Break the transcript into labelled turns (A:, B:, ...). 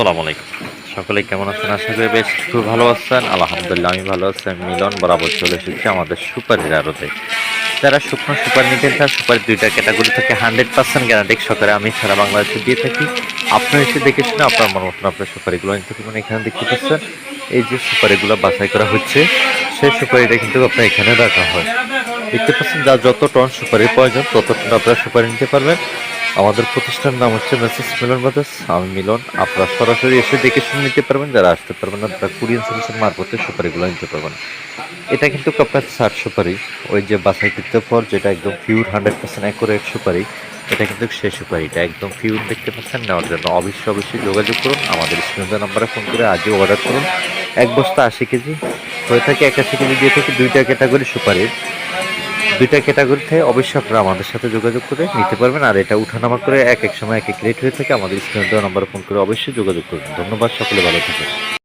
A: আসসালামু আলাইকুম। সকলে কেমন আছেন? আশা করি বেশ খুব ভালো আছেন। আলহামদুলিল্লাহ, আমি ভালো আছি। মিলন বরাবর চলে এসেছি আমাদের সুপারির আড়তে। যারা শুকনো সুপার নিতেন তার সুপার দুইটা ক্যাটাগরি থেকে হান্ড্রেড পার্সেন্ট গ্যারান্টিক সরকারে আমি সারা বাংলাদেশে দিয়ে থাকি। আপনি এসে দেখে শুনে আপনার মন মতন আপনার সুপারিগুলো নিতে পারবেন এখানে দেখতে পাচ্ছেন, এই যে সুপারিগুলো বাছাই করা হচ্ছে, সেই সুপারিটা কিন্তু আপনার এখানে রাখা হয়। দেখতে পাচ্ছেন যা যত টন সুপারির প্রয়োজন তত টন আপনারা সুপারি নিতে পারবেন। আমাদের প্রতিষ্ঠানের নাম হচ্ছে মেসেজ মিলন ব্রাদার্স আমি মিলন, আপনারা সরাসরি এসে দেখে শুনে নিতে পারবেন, যারা আসতে পারবেন না, তারা কুরিয়ান সার্ভিসের মারফতে সুপারিগুলো নিতে পারবেন। এটা কিন্তু আপনার ষাট সুপারি, ওই যে বাসাইকৃত পর যেটা একদম পিওর হান্ড্রেড পার্সেন্ট অ্যাকুরেট সুপারি, এটা কিন্তু সেই সুপারিটা একদম পিওর দেখতে পাচ্ছেন, নেওয়ার জন্য অবশ্যই অবশ্যই যোগাযোগ করুন। আমাদের স্ক্রিনের নাম্বারে ফোন করে আজও অর্ডার করুন। এক বস্তা আশি কেজি, হয়ে থাকে একাশি কেজি, দিয়ে থাকে দুইটা ক্যাটাগরি সুপারির। দুইটা ক্যাটাগরি থেকে অবশ্যই আপনারা আমাদের সাথে যোগাযোগ করে নিতে পারবেন। আর এটা উঠানামা করে এক এক সময় এক এক রেট হয়ে থাকে। আমাদের স্ক্রিনে দেওয়া নাম্বার ফোন করে অবশ্যই যোগাযোগ করবেন। ধন্যবাদ, সকলে ভালো থাকুন